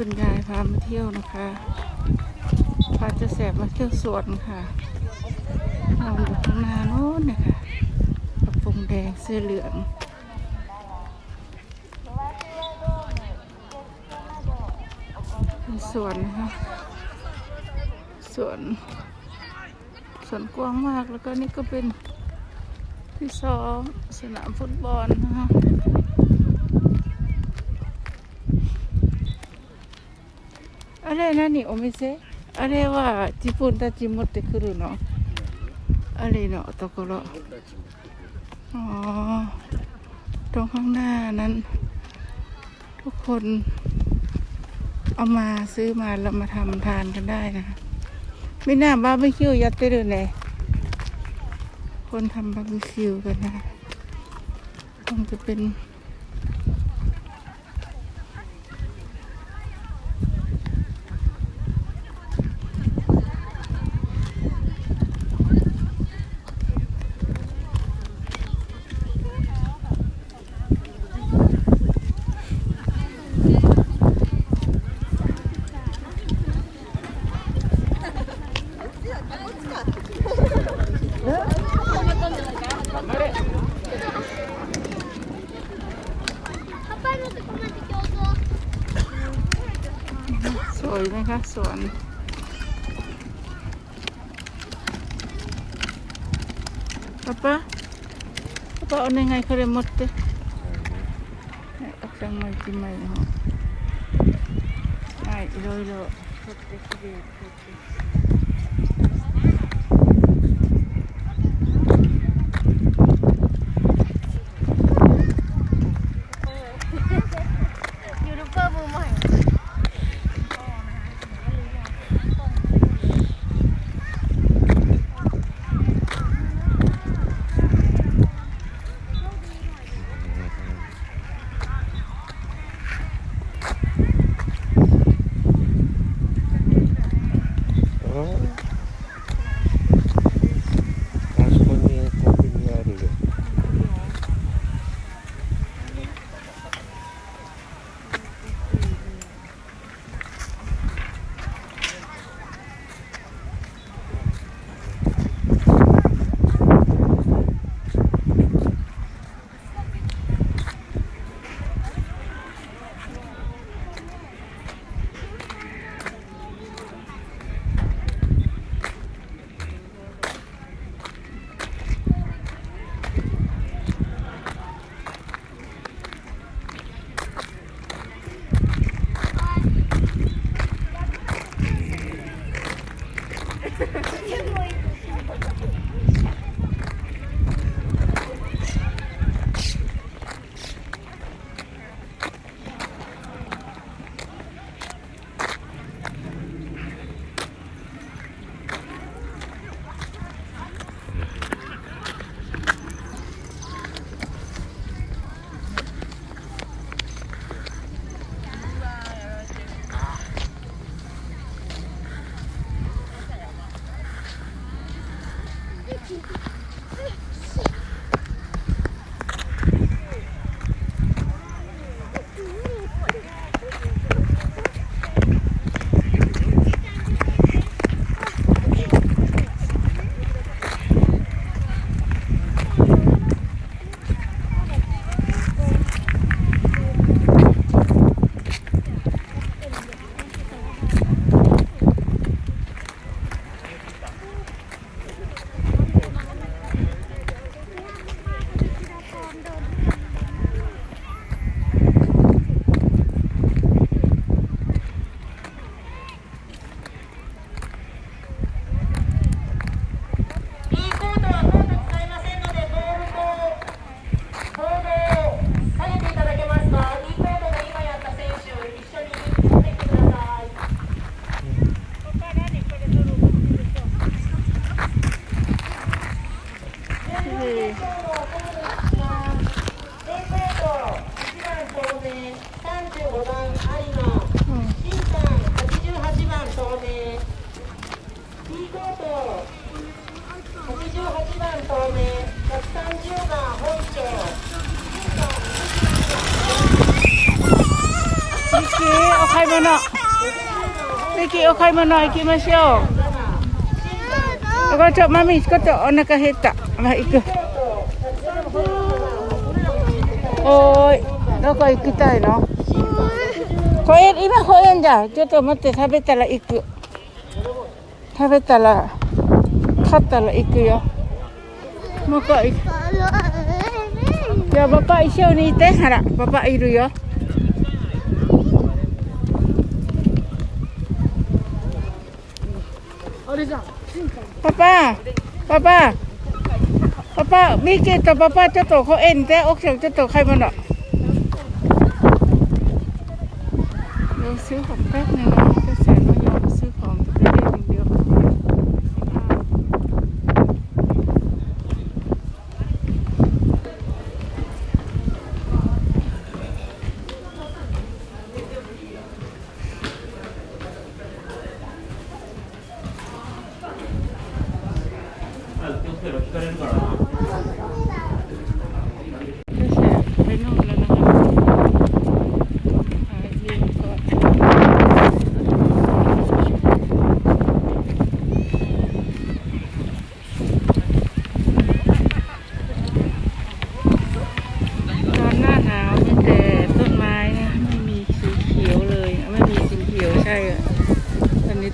คุณยายพามาเที่ยวนะคะพาจะแสบมาเที่ยวสวนค่ะนอนอยู่ข้างหน้าโน้นนะคะกระโปรงแดงเสื้อเหลืองเป็นสวนนะคะสวนสวนกว้างมากแล้วก็นี่ก็เป็นที่ซ้อมสนามฟุตบอลนะคะ あれ何お店あれは自分たち持ってくるのあれのところอ๋อตรงข้างหน้านั้น ทุกคนเอามาซื้อมาแล้วมาทำทานกันได้นะคะไม่น่าบาร์บีคิวยัดเตるねคนทำบาร์บีคิวกันนะคะคงจะเป็น สวยไหมคะสวนป้าป้าป้าป้าเอายังไงเขาเลยหมดเต้เอาจังไม่กินไม่เนาะはいいろいろ取ってきて取ってยู あ มา物。ミキお買い物行きましょう。ちょマミちょっとお腹減った。まあ行く。おーい。どこ行きたいの？公園今公園じゃん。ちょっと待って食べたら行く。食べたら買ったら行くよ。もう一回じゃあパパ一緒にいて。ほらパパいるよ。パパパパ ป้าป้ามีเจตป้าป้าจะโตเขาเอ็นแต่อกเสียงจะโตใครมันอะเดี๋ยซื้อของแป๊บนึง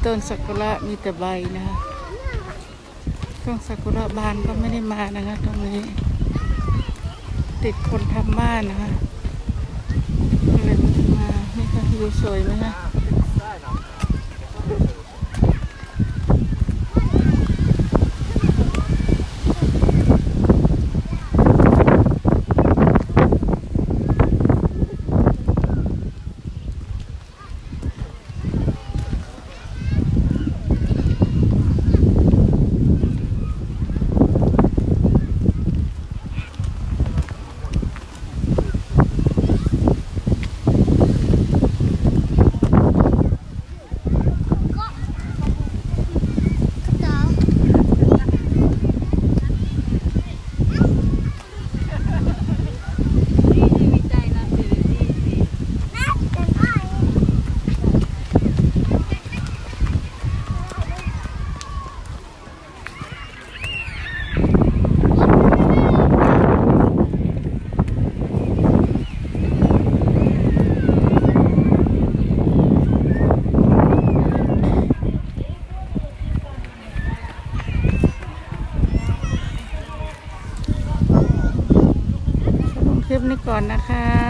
ต้นซากุระมีแต่ใบนะคะต้นซากุระบานก็ไม่ได้มานะคะตรงนี้ ติดคนทำบ้านนะคะเลยไม่ไมานี่ค่ะวิวสวยไหมคะ ก่อนนะคะสวัสดีค่ะ